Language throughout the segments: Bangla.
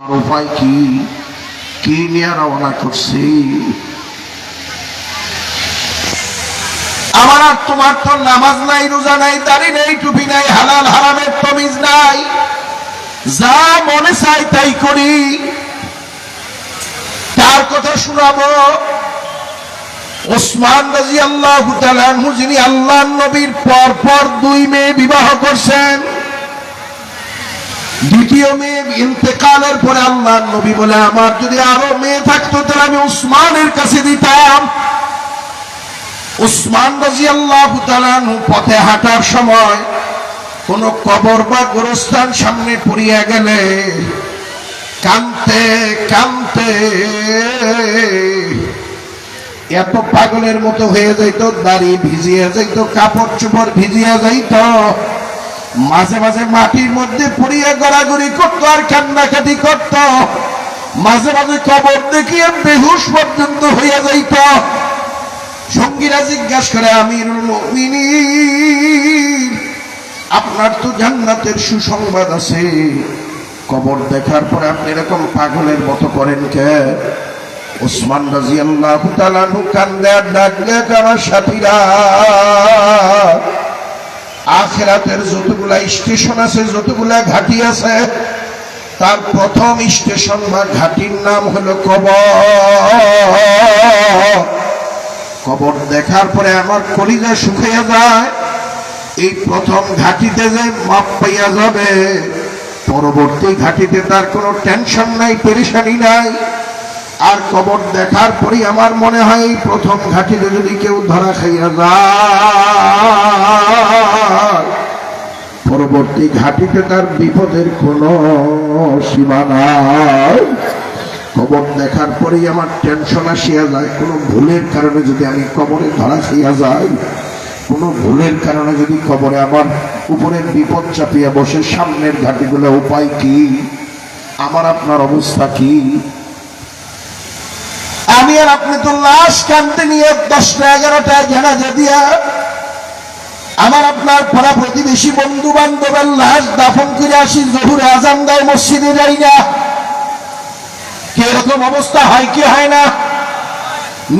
উপায় কি কি নিয়ে রওনা করছি? আমার আর তোমার তো নামাজ নাই, রোজা নাই, দাড়ি নেই, টুপি নাই, হালাল হারামের তমিজ নাই। যা মনে চাই তাই করি। তার কথা শোনাবো। ওসমান রাজি আল্লাহ যিনি আল্লাহ নবীর পর পর দুই মেয়ে বিবাহ করছেন দ্বিতীয় মেয়ে ইন্তেকালের পরে আল্লাহ নবী বলে, আমার যদি আরও মেয়ে থাকতো, তাহলে আমি উসমানের কাছে দিতাম। উসমান রাজি আল্লাহ পথে হাঁটার সময় কোন কবর বা গোরস্থান সামনে পড়িয়া গেলে কানতে কানতে এত পাগলের মতো হয়ে যাইতো, দাড়ি ভিজিয়ে যাইতো, কাপড় চোপড় ভিজিয়ে যাইতো। মাঝে মাঝে মাটির মধ্যে পড়িয়া গড়াগড়ি করতো আর কান্নাকাটি করত। মাঝে মাঝে কবর দেখিয়ে বেহুশ পর্যন্ত হইয়া যাইত। সঙ্গীরা জিজ্ঞাসা করে মুমিনিন, আপনার তো জান্নাতের সুসংবাদ আছে। কবর দেখার পরে আপনি এরকম পাগলের মতো করেন কে? ওসমান রাজি আল্লাহ কান্দে ডাকলে আমার সাথীরা? আখেরাতের যতগুলা স্টেশন আছে, যতগুলা ঘাটি আছে, তার প্রথম স্টেশন বা ঘাটির নাম হলো কবর। কবর দেখার পরে আমার কলিজা শুকিয়ে যায়। এই প্রথম ঘাটিতে যে মাপ পাইয়া যাবে, পরবর্তী ঘাটিতে তার কোনো টেনশন নাই, পেরেশানি নাই। আর কবর দেখার পরই আমার মনে হয় এই প্রথম ঘাটিতে যদি কেউ ধরা খাইয়া যায়, পরবর্তী ঘাটিতে তার বিপদের কোনো সীমা নাই। কবর দেখার পরেই আমার টেনশন আসিয়া যায়, কোনো ভুলের কারণে যদি আমি কবরে ধরা খাইয়া যাই, কোনো ভুলের কারণে যদি কবরে আমার উপরের বিপদ চাপিয়া বসে, সামনের ঘাটিগুলো উপায় কি? আমার আপনার অবস্থা কি? আমি আর আপনি তো লাশ কানতে নিয়ে দশটা এগারোটা জানাজা দিয়া আমার আপনার পাড়া প্রতিবেশী বন্ধু বান্ধবের লাশ দাফন করে আসি, জহুরে আজান দেয় মসজিদে যাই না। কি এরকম অবস্থা হয়, কি হয় না?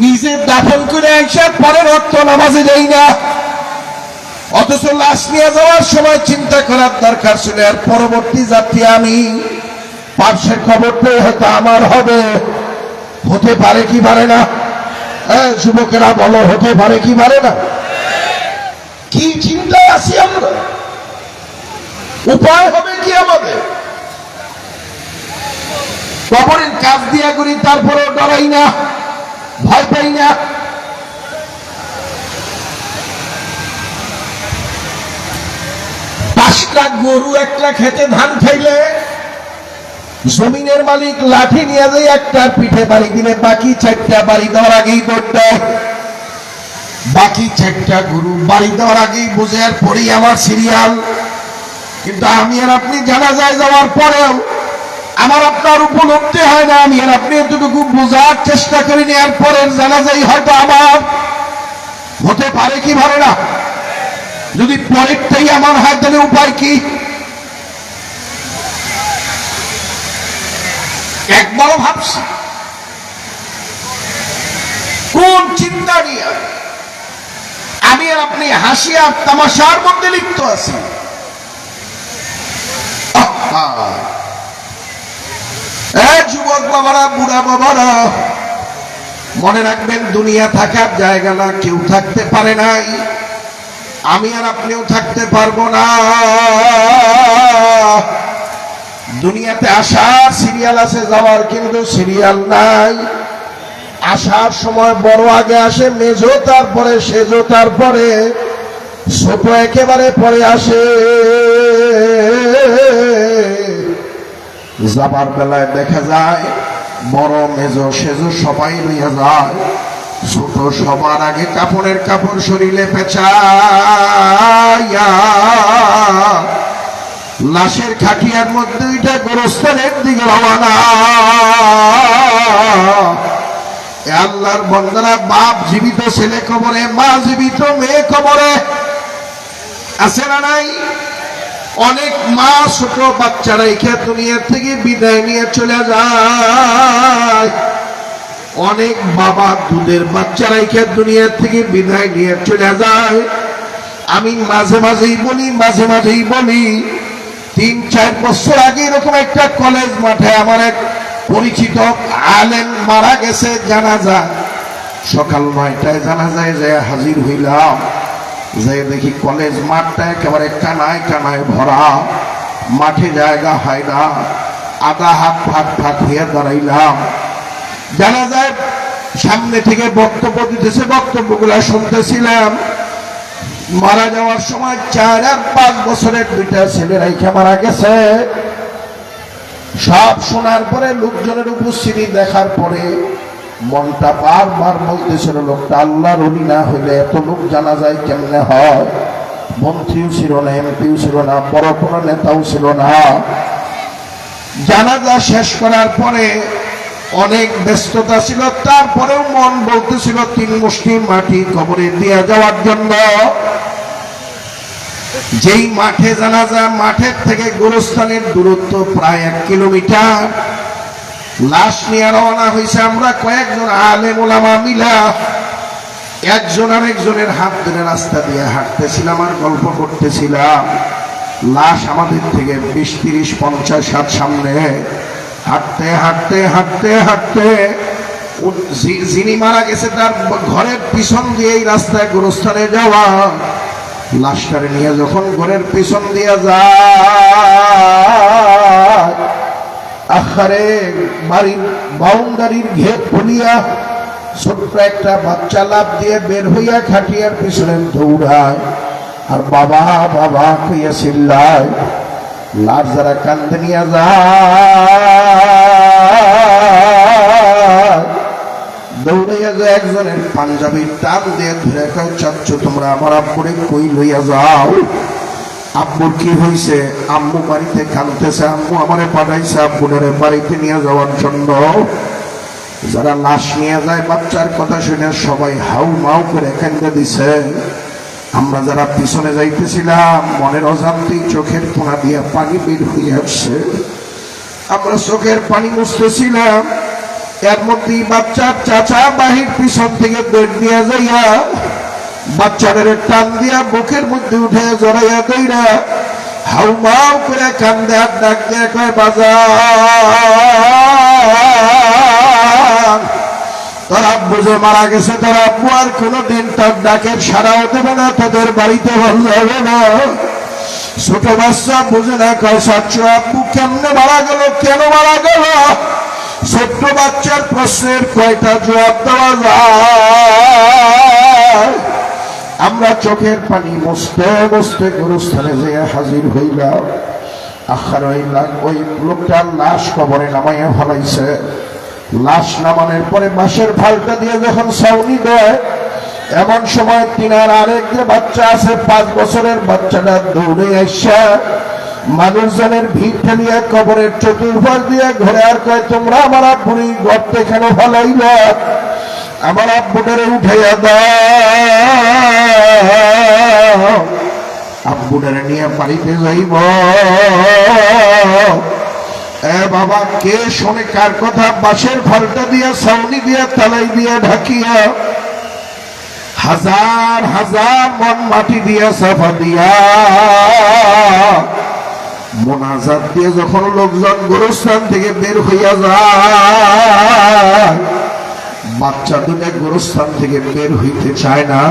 নিজে দাফন করে এসে পরের অর্থ নামাজে যাই না। অথচ লাশ নিয়ে যাওয়ার সময় চিন্তা করার দরকার ছিল, আর পরবর্তী যাত্রী আমি পার্শ্বের খবরটাই হয়তো আমার হবে। হতে পারে কি পারে না? হ্যাঁ যুবকেরা বলো, হতে পারে কি পারে না? কি চিন্তায় আছি আমরা? উপায় হবে কি আমাদের? কবরের কাজ দিয়া করি তারপরে ডরাই না, ভয় পাই না। পাঁচটা গরু একটা খেতে ধান খাইলে জমিনের মালিক লাঠি নিয়ে যায় একটা পিঠে বাড়ি দিলে বাকি চারটা বাড়ি দেওয়ার আগেই করতে বাকি চারটা গরু বাড়ি দেওয়ার আগেই বুঝে আর আমার সিরিয়াল কিন্তু আমি আর আপনি জানা যায় যাওয়ার পরেও আমার আপনার উপলব্ধি হয় না, আমি আর আপনি এতটুকু বোঝার চেষ্টা করি নেওয়ার পরের জানা যায় হয়তো আমার। হতে পারে কি পারে না? যদি পরেরটাই আমার হয়, তাহলে উপায় কি? একবারও ভাবছি। কোন চিন্তা নিয়ে? আমি আর আপনি হাসি আর তামাশার মধ্যে লিপ্ত আছি! যুবক বাবারা, বুড়া বাবারা, মনে রাখবেন, দুনিয়া থাকার জায়গা না, কেউ থাকতে পারে নাই। আমি আর আপনিও থাকতে পারব না। দুনিয়াতে আসার সিরিয়াল আছে যাওয়ার কিন্তু সিরিয়াল নাই। আসার সময় বড় আগে আসে, মেজো তারপরে সেজো তারপরে ছোট একেবারে পরে আসে। যাবার বেলায় দেখা যায়, বড়, মেজো, সেজো সবাই লইয়া যায়। ছোট সবার আগে কাপড়ের কাপড় শরীরে পেঁচাইয়া লাশের খাটিয়ার মধ্যে ওইটা গোরস্থানের দিকে রওনা। আল্লাহর বন্দনা, বাপ জীবিত, ছেলে কবরে, মা জীবিত, মেয়ে কবরে। আছে না নাই? অনেক মা, ছোট বাচ্চারা এখানে দুনিয়ার থেকে বিদায় নিয়ে চলে যায়। অনেক বাবা দুধের বাচ্চারা এখানে দুনিয়ার থেকে বিদায় নিয়ে চলে যায়। আমি মাঝে মাঝেই বলি, মাঝে মাঝেই বলি তিন, চার বছর আগে এরকম একটা কলেজ মাঠে আমার এক পরিচিত আলেন মারা গেছে জানা যায় সকাল নয়টায় জানা যায় যে হাজির হইলাম। যে দেখি কলেজ মাঠটা একেবারে কানায় কানায় ভরা। মাঠে জায়গা হয় না। আধা হাত ফাঁক ফাঁক হয়ে দাঁড়াইলাম। জানা যায় সামনে থেকে বক্তব্য দিতেছে, বক্তব্যগুলো শুনতেছিলাম। মারা যাওয়ার সময় চার আর পাঁচ বছরের দুইটা ছেলে রাইখে মারা গেছে। সব শোনার পরে লোকজনের উপস্থিতি দেখার পরে মনটা বারবার বলতেছিল, লোকটা আল্লাহর অলি না হইলে এত লোক জানা যায় কেমনে হয়? মন্ত্রীও ছিল না, এমপিও ছিল না, বড় কোনো নেতাও ছিল না। জানাজা শেষ করার পরে অনেক ব্যস্ততা ছিল, তারপরেও মন বলতেছিল, তিন মুষ্টি মাটি কবরে দিয়ে যাওয়ার জন্য। যেই মাঠে জানাজা, মাঠের থেকে গোরস্থানের দূরত্ব প্রায় এক কিলোমিটার। লাশ নিয়ে রওনা হয়েছে আমরা কয়েকজন আলে ওলামা মিলা। একজন আর একজনের হাত ধরে রাস্তা দিয়ে হাঁটতেছিলাম আর গল্প করতেছিলাম। লাশ আমাদের থেকে বিশ, তিরিশ, পঞ্চাশ হাত সামনে। হাঁটতে হাঁটতে হাঁটতে হাঁটতে যিনি মারা গেছে তার ঘরের পিছন দিয়ে এই রাস্তায় গোরস্থানে যাওয়া। লাশটারে নিয়ে যখন ঘরের পিছন দিয়ে যায় আখারে বাড়ির বাউন্ডারির ঘের খুলিয়া ছোট্ট একটা বাচ্চা লাভ দিয়ে বের হইয়া খাটিয়ার পিছনে দৌড়ায়। আর বাবা বাবা কইয়া চিল্লায় লাশ যারা কান্দে নিয়ে দৌড়াইয়া যায় একজনের পাঞ্জাবির টান দিয়ে ধরে কয় চাচ্ছ তোমরা আমার আব্বুরে কই লইয়া যাও? আব্বুর কি হয়েছে আম্মু বাড়িতে কানতেছে আম্মু আমারে পাঠাইছে আব্বুরে বাড়িতে নিয়ে যাওয়ার জন্য। যারা লাশ নিয়ে যায়, বাচ্চার কথা শুনে সবাই হাউ মাউ করে কেন্দ্রে দিছে। আমরা যারা পিছনে যাইতেছিলাম, মনের অজান্তেই চোখের কোনা দিয়া পানি বের হয়ে আসছে। আমরা চোখের পানি মুছতেছিলাম, এর মধ্যেই বাচ্চার চাচা বাহির পিছন থেকে দৌড় দিয়ে যাইয়া বাচ্চাদের টান দিয়া বুকের মধ্যে উঠে জড়াইয়া দইরা হাউ মাউ করে কান্দে আর ডাক দিয়ে কয় বাজার তোর যে মারা গেছে, তোর আব্বু আর কোনোদিন তোর ডাকের সারাও দেবে না, তোদের বাড়িতে ভালো যাবে না। ছোট বাচ্চা বুঝে না, কয় সাচ্ছ আব্বু, কেমনে মারা গেল, কেন মারা গেল? ছোট্ট বাচ্চার প্রশ্নের কয়টা জবাব দেওয়া যায়? আমরা চোখের পানি মুছতে মুছতে গুরুস্থানে যেয়ে হাজির হইলাম। আখার হইলাম ওই লোকটার লাশ কবরে নামাইয়া ফলাইছে। লাশ নামানোর পরে বাঁশের ফালটা দিয়ে যখন ছাউনি দেয়, এমন সময় তিনার আরেক যে বাচ্চা আছে, পাঁচ বছরের বাচ্চাটা দৌড়ে আসছে মানুষজনের ভিড় ঠেলিয়া কবরের চতুর্পাশ দিয়ে ঘরে আর কয়, তোমরা আমার আব্বুরি গর্তে কেন ফলাইলা? আমার আব্বুটারে উঠাইয়া দাও। আব্বুটারে নিয়ে বাড়িতে যাইব। এ বাবা, কে শোনে কার কথা? বাঁশের ফলটা দিয়া, ছাউনি দিয়া তালাই দিয়া ঢাকিয়া। হাজার হাজার মন মাটি দিয়া সাফা দিয়া। মোনাজাত দিয়ে যখন লোকজন গোরস্থান থেকে বের হইয়া যায়, বাচ্চা দুটা গোরস্থান থেকে বের হইতে চায় না।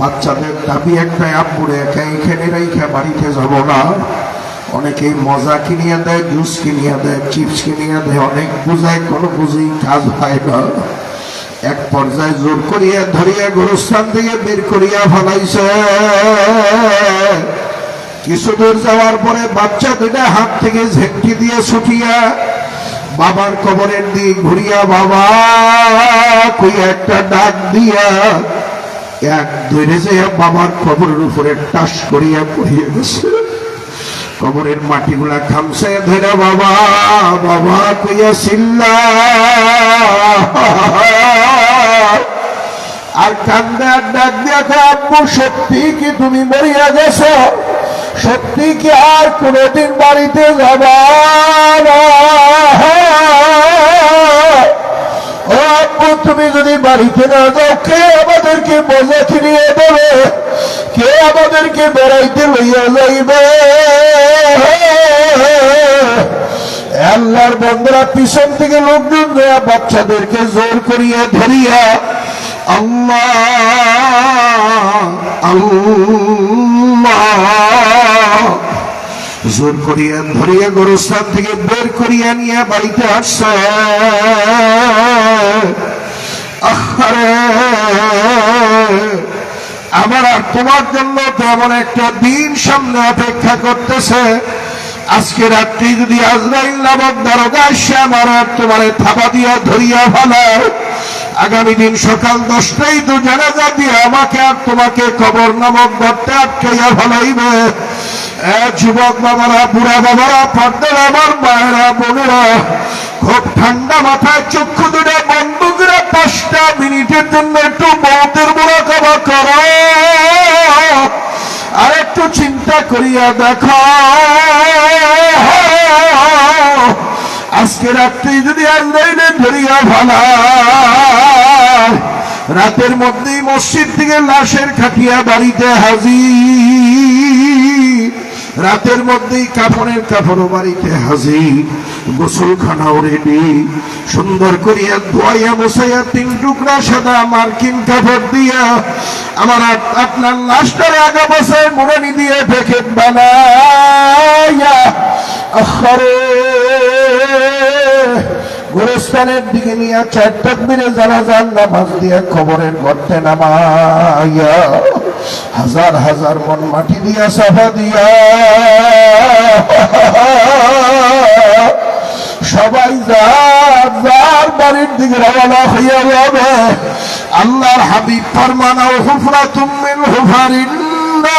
বাচ্চাদের দাবি একটাই, আব্বুরে একা এখানে রেখে বাড়িতে যাব না। অনেকেই মজা কিনিয়ে দেয়, জুস কিনিয়ে দেয়, চিপস কিনিয়ে দেয়, অনেক বুঝায়, কোনো বুঝেই কাজ হয় না। এক পর্যায়ে জোর করিয়া ধরিয়া গোরস্থান থেকে বের করিয়া ফলাইছে। কিছু দূর যাওয়ার পরে বাচ্চা দুটা হাত থেকে ঝেঁকটি দিয়ে ছুটিয়া বাবার কবরের দিক ঘুরিয়া, বাবা, কই একটা ডাক দিয়া? এক ধরে যে বাবার কবরের উপরে টাস করিয়া পড়িয়ে গেছে। কবরের মাটিগুলা খামসে ধরে বাবা বাবা কইয়া সিল্লা। আর কান্দার ডাক দিয়া কয়, আব্বু সত্যি কি তুমি মরিয়া গেছ? সত্যি কি আর কোনোদিন বাড়িতে যাবা আব্বু তুমি যদি বাড়িতে না যাও, কে আমাদেরকে বোঝা কিনিয়ে দেবে? কে আমাদেরকে বেড়াইতে লইয়া যাইবে? আল্লাহর বন্ধুরা পিছন থেকে লোকজন দেয়া বাচ্চাদেরকে জোর করিয়া ধরিয়া, আল্লাহ আল্লাহ জোর করিয়া ধরিয়া গরুস্থান থেকে বের করিয়া নিয়ে বাড়িতে আসছে। আমার আর তোমার জন্য তেমন একটা দিন সামনে অপেক্ষা করতেছে। আজকে রাত্রি যদি আজরাইল নামক দারোগা আসে আমার আর তোমার থাবা দিয়া ধরিয়া ফেলায় আগামী দিন সকাল দশটাই তো জানাজা দিয়ে আমাকে আর তোমাকে কবর নামক গর্তে আটকাইয়া ফেলাইবে যুবক বাবারা, বুড়া বাবারা পর্দার আমার মায়েরা, বোনেরা, খুব ঠান্ডা মাথায় চক্ষু দুটো বন্ধ পাঁচটা মিনিটের জন্য একটু বৌতের মোড়া কবা করো। আর একটু চিন্তা করিয়া দেখো। আজকে রাত্রি যদি আজরাইলে ধরিয়া ভালা, রাতের মধ্যেই মসজিদ থেকে লাশের খাটিয়া বাড়িতে হাজির। রাতের মধ্যেই কাপড়ের কাপড়ও বাড়িতে হাজির গোসলখানাও রেডি সুন্দর করিয়া ধোয়াইয়া বসাইয়া তিন টুকরা সাদা মার্কিন কাপড় দিয়া আমার আপনার লাশটারে আগা বসায় মুরানি দিয়ে প্যাকেট বানাইয়া আখরে দিকে নিয়ে চার তকবিরে যারা যান নামাজ দিয়ে খবরের গর্তে নামাইয়া হাজার হাজার মন মাটি দিয়া সাফা দিয়া। সবাই যার যার বাড়ির দিকে রওনা হইয়া যাবে, আল্লাহর হাবিব ফরমানা হুফরা তুমিন হুফারিন এ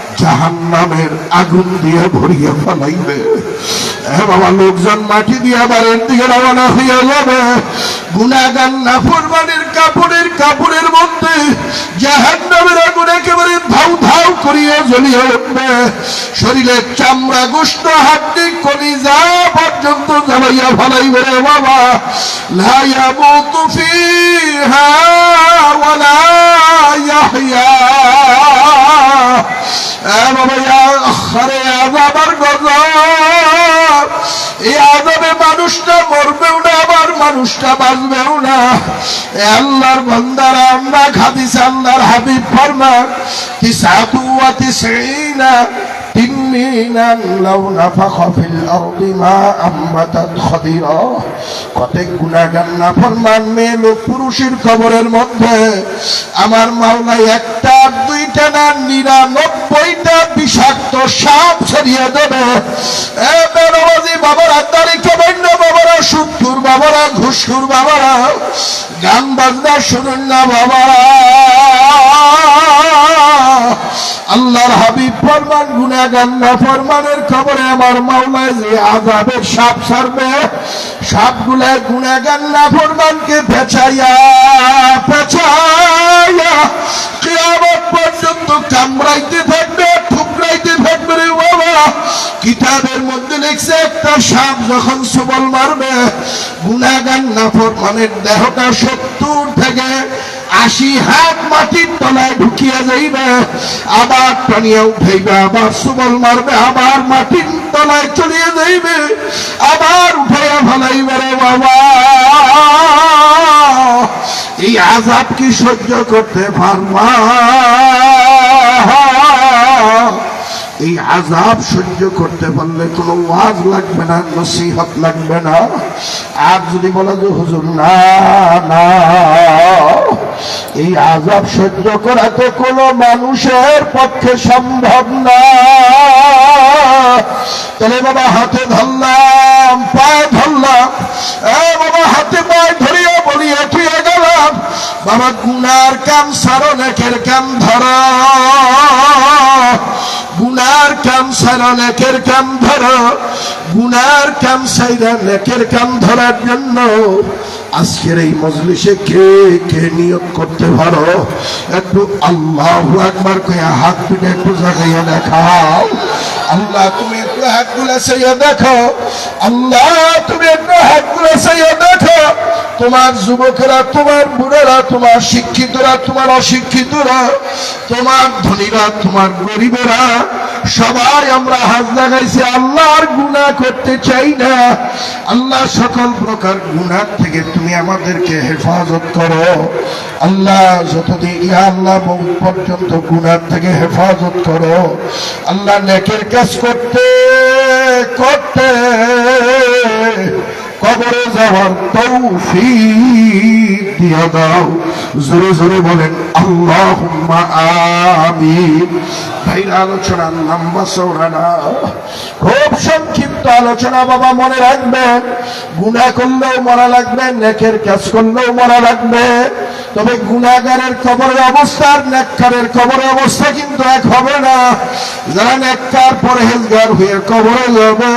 জাহান নামের আগুন দিয়ে ভরিয়ে ফেলাইবে। বাবা, লোকজন মাটি দিয়ে বাড়ির দিকে রওনা হইয়া যাবে। গুণাগান না ফরমানের কাপড়ের কাপড়ের মধ্যে জাহান নামের আগুন একেবারে ধাউ ধাউ করিয়া জ্বলিয়ে উঠবে। শরীরের চামড়া গোস্ত, হাড্ডি, কলিজা পর্যন্ত জ্বালাইয়া ফেলাইবে রে বাবা। লা ইয়ামুতু ফিহা ওয়ালা ইয়াহইয়া। মানুষটা মরবেও না আবার মানুষটা বাঁচবেও না আল্লাহর বন্দারা আমরা খাদিস আল্লাহর হাবিব ফরমা তিসাতু ওয়া তিসঈনা তিন্নিনা লাউ নাফাখা ফিল আরদি মা আম্বাতাত খদিরা কতক গুনাহগার নাফরমান মেয়ে লোক পুরুষের মধ্যে। আমার মাওলা একটা, দুইটা না নিরানব্বইটা বিষাক্ত সাপ ছড়িয়ে দেবে। বাবারা, তারিখে বন্য বাবারা বাবারা ঘুষুর বাবারা, গান বাজনা শুনুন না বাবারা। আল্লাহর হাবিব ফরমান গুনাগান না ফরমানের খবরে আমার মাওলায় যে আজাবের সাপ ছাড়বে, সাপগুলা গুনাগান না ফরমানকে পেছাইয়া পেছাইয়া কিয়ামত পর্যন্ত কামড়াইতে কিতাবের মধ্যে লিখছে, একটা সাপ যখন সবল মারবে গুনাগান না ফরমানের দেহটা সত্তর থেকে আশি হাত মাটির তলায় ঢুকিয়া যাইবে, আবার টানিয়া উঠাইবে, আবার সুবল মারবে, আবার মাটির তলায় চলিয়ে যাইবে, আবার উঠাইয়া ফেলাইবে রে বাবা। এই আজাব কি সহ্য করতে পারবা? এই আজাব সহ্য করতে পারলে কোনো ওয়াজ লাগবে না, নসিহত লাগবে না। আর যদি বলা যে, হুজুর, না না। এই আজাব সহ্য করা তো কোনো মানুষের পক্ষে সম্ভব না। তাহলে বাবা হাতে ধরলাম, পায়ে ধরলাম, এ বাবা হাতে পায়ে ধরিয়া বলিয়া তুইয়া গেলাম, বাবা, গুনার কাম সারো, নেকের কাম ধরা। কাম গুনার কাম ধরার জন্য আজকের এই মজলিসে কে কে নিয়োগ করতে পারো? একটু আল্লাহ একবার হাত পিঠে একটু জাগাইয়া দেখাও। আল্লাহ, তুমি একটু হাত দেখো। আল্লাহ, তুমি একটু হাত দেখো। তোমার যুবকেরা, তোমার বুড়েরা, তোমার শিক্ষিতরা, তোমার অশিক্ষিতরা, তোমার ধনীরা, তোমার গরিবেরা সবাই আমরা হাত লাগাইছি, আল্লাহর গুণা করতে চাই না। আল্লাহ সকল প্রকার গুণার থেকে তুমি আমাদেরকে হেফাজত করো। আল্লাহ যতদিন, ইয়া আল্লাহ বহু পর্যন্ত গুণার থেকে হেফাজত করো। আল্লাহ নেকের কাজ করতে করতে কবরে যাওয়ার তৌফিক দিয়ে দাও। জোরে জোরে বলেন, আল্লাহুম্মা আমিন। ভাইরা, আলোচনা লম্বা চৌড়া না। খুব সংক্ষিপ্ত আলোচনা বাবা, মনে রাখবেন গুনাহ করলেও মরা লাগবে, নেকের কাজ করলেও মরা লাগবে। তবে গুনাগারের কবরের অবস্থা আর নেককারের কবরের অবস্থা কিন্তু এক হবে না। যারা নেককার, পরহেজগার হয়ে কবরে যাবে।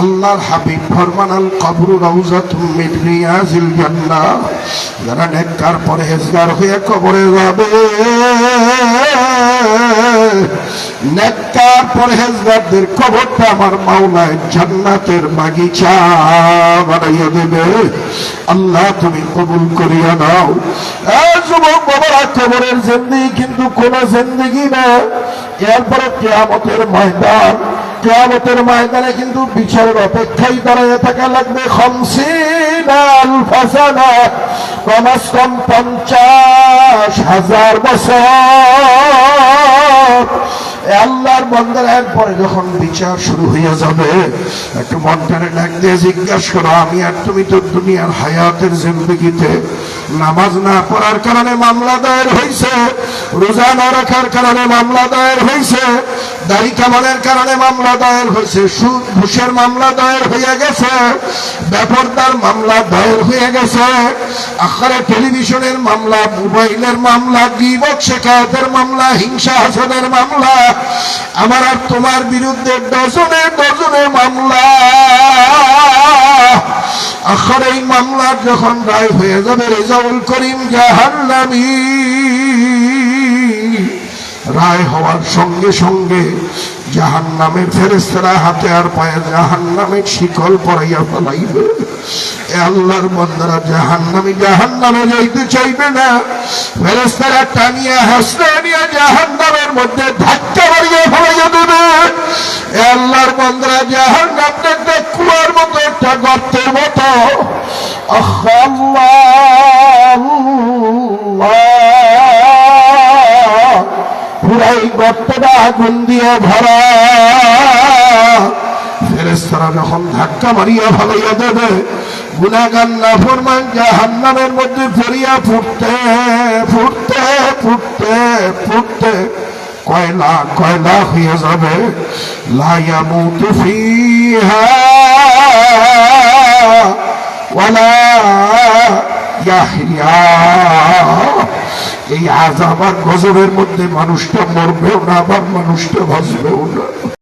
আল্লাহর হাবিব ফরমান আল কবরু রাউজাতুম মিন রিয়াজিল জান্নাহ। যারা নেককার পরহেজগার হয়ে কবরে যাবে, নেককার পরহেজগারদের কবরটা আমার মাওলায় জান্নাতের বাগিচা বানাইয়া দেবে। আল্লাহ তুমি কবুল করিয়া দাও যুবক বাবারা, কবরের জিন্দিগি কিন্তু কোন জিন্দিগি না। এরপরে কেয়ামতের ময়দান কেয়ামতের ময়দানে কিন্তু বিচারের অপেক্ষায় দাঁড়িয়ে থাকা লাগবে। কমাস কম পঞ্চাশ হাজার বছর। আল্লাহর বন্দার পরে যখন বিচার শুরু হইয়া যাবে, একটু মনটারে ডাক দিয়ে জিজ্ঞাসা করো, আমি আর তুমি তো দুনিয়ার হায়াতের জিন্দগিতে নামাজ না পড়ার কারণে মামলা দায়ের হয়েছে রোজা না রাখার কারণে মামলা দায়ের হয়েছে দাড়ি কামানের কারণে মামলা দায়ের হয়েছে সুদ, ঘুষের মামলা দায়ের হয়ে গেছে ব্যাপারদার মামলা দায়ের হয়ে গেছে, আখারে টেলিভিশনের মামলা, মোবাইলের মামলা, গিবক শেখায়তের মামলা, হিংসা হাসনের মামলা, আমার আর তোমার বিরুদ্ধে ডজনে ডজনে মামলা। আখার এই মামলা যখন রায় হয়ে যাবে রেজাউল করিম জাহান্নামি। রায় হওয়ার সঙ্গে সঙ্গে জাহান নামের ফেরেস্তারা হাতে আর পায়ে জাহান নামের শিকল পড়াইয়া ফেলাইবে। আল্লাহর বন্দারা জাহান নামে জাহান নামে যাইতে চাইবে না। ফেরেস্তারা টানিয়া হাসতে নিয়ে জাহান নামের মধ্যে ধাক্কা মারিয়ে ফেলাইয়া দেবে। আল্লাহর বন্দারা জাহান নাম দেখতে কুয়ার মতো একটা গর্তের মতো। আল্লাহ। পুরাই গর্তটা আগুন দিয়ে ভরা। ফেরেস্তারা যখন ধাক্কা মারিয়া ভালাইয়া দেবে গুনাগান না ফরমান জাহান্নামের মধ্যে ফেরিয়া ফুটতে ফুটতে ফুটতে ফুটতে কয়লা কয়লা হয়ে যাবে। লায়ামুতু ফিহা ওয়ালা ইয়াহইয়া। এই আজ আর গজবের মধ্যে মানুষটা মরবেও না আবার মানুষটা ভাসবেও না।